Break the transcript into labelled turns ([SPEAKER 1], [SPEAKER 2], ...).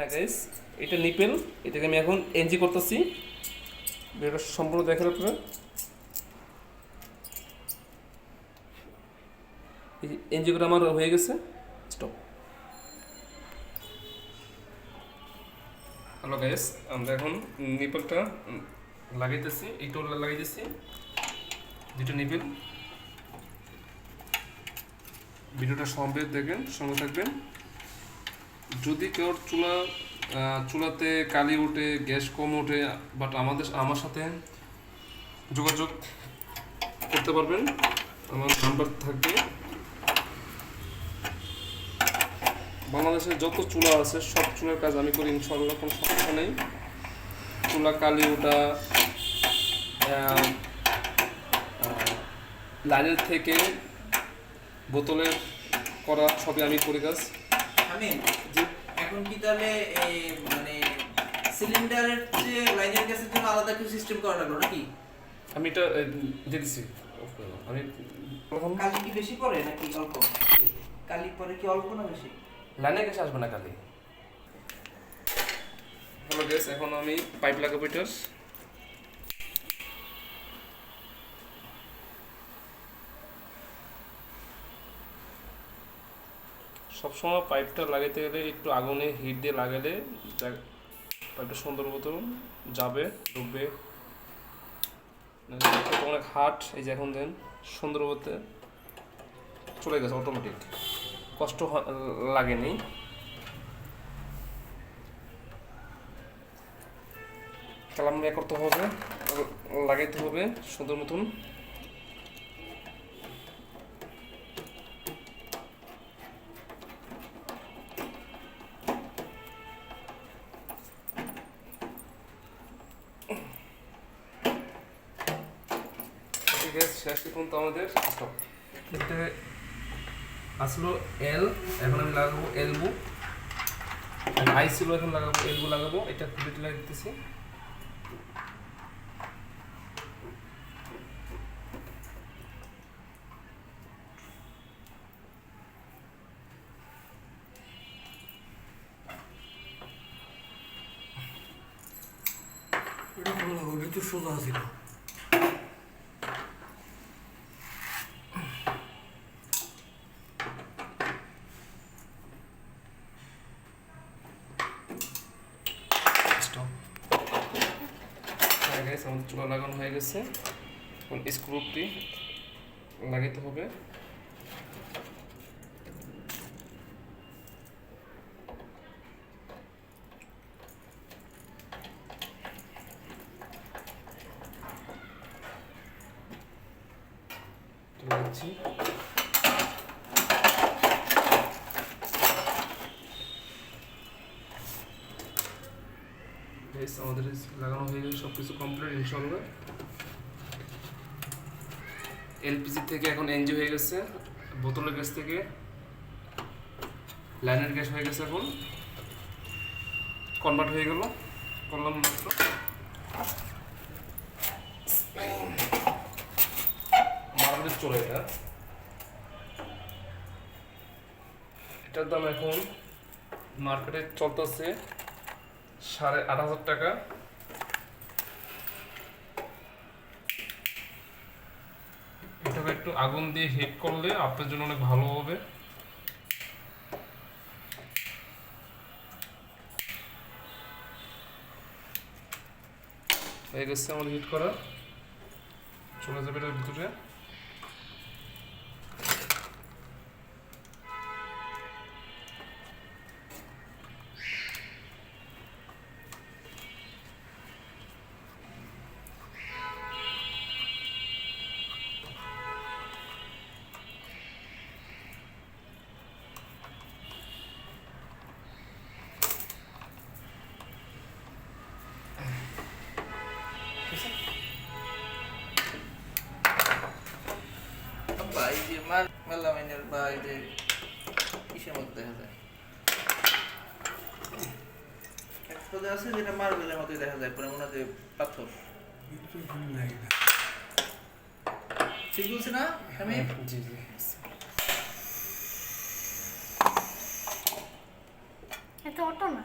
[SPEAKER 1] হ্যাঁ গাইস এটা নিপেল এটাকে আমি এখন এনজি করতেছি। ভিডিওটা সম্পূর্ণ দেখার আপনারা। এনজি করে আমার হয়ে গেছে। স্টপ হ্যালো গাইস আমরা এখন নিপেলটা লাগাইতেছি, এই টোলটা লাগাইতেছি। দুটো নিপেল ভিডিওটা সম্ভব দেখবেন সঙ্গে থাকবেন। যদি কেউ চুলা চুলাতে কালি ওঠে গ্যাস কম ওঠে বাট আমাদের আমার সাথে যোগাযোগ করতে পারবেন আমার নাম্বার থাকবে। বাংলাদেশে যত চুলা আছে সব চুলার কাজ আমি করি ইনশাল্লাহ কোনো সমস্যা নেই। চুলা কালি আহ, লাইনের থেকে বোতলের করা সবই আমি করি কাজ
[SPEAKER 2] আমি এখন কি তাহলে এই মানে সিলিন্ডারের যে লাইনের গ্যাসের জন্য আলাদা কিছু সিস্টেম করা লাগল নাকি?
[SPEAKER 1] আমি এটা দিয়ে দাও। আমি প্রথম
[SPEAKER 2] কালি কি বেশি পড়ে নাকি অল্প? কালি পরে কি অল্প না বেশি?
[SPEAKER 1] লাইনে গেছে আসবে না কালি। হ্যালো গ্যাস এখন আমি পাইপ লাগাবো এটার। সবসময় পাইপটা লাগাইতে গেলে একটু আগুনে হিট দিয়ে লাগালে পাইপটা সুন্দর মতো যাবে ঢুকবে এটা অনেক হাট এই যে এখন দেন, সুন্দর মতো চলে গেছে অটোমেটিক কষ্ট লাগেনি। কালাম করতে হবে, লাগাইতে হবে, সুন্দর মতন। ঠিক শেষ পর্যন্ত আমাদের stop। এটা আসলো এল এখন আমি লাগাবো এলবো আই ছিল এখন লাগাবো এলবো লাগাবো। এটা খুলে লাগিয়ে দিতেছি।
[SPEAKER 3] তো সোজা ছিল
[SPEAKER 1] স্টপ হয়ে গেছে আমাদের চুলা লাগানো হয়ে গেছে। এখন স্ক্রুপটি লাগাইতে হবে। লাগাচ্ছি বেশ আমাদের লাগানো হয়ে গেছে সব কিছু কমপ্লিট ইনশাল্লাহ এলপিজি থেকে এখন এনজি হয়ে গেছে, বোতলের গ্যাস থেকে। লাইনের গ্যাস হয়ে গেছে এখন। কনভার্ট হয়ে গেল, করলাম মাত্র। মার্কেটে চলে এটা এটার দাম এখন মার্কেটে চলতেছে সাড়ে আট হাজার টাকা। এটাকে একটু আগুন দিয়ে হিট করলে আপনার জন্য অনেক ভালো হবে। হয়ে গেছে আমাদের হিট করা। চলে যাবে এটার ভিতরে।
[SPEAKER 2] এই যে মেলামাইনের বা এই যে কিসের মধ্যে দেখা যায়? এক পদে আছে যেটা মার্বেলের মধ্যে দেখা যায় পরে মনে হয় পাথর।
[SPEAKER 3] কিন্তু এখানে নাই না
[SPEAKER 2] ঠিক বলছি না আমি
[SPEAKER 1] জি জি।
[SPEAKER 4] এটা অটো না?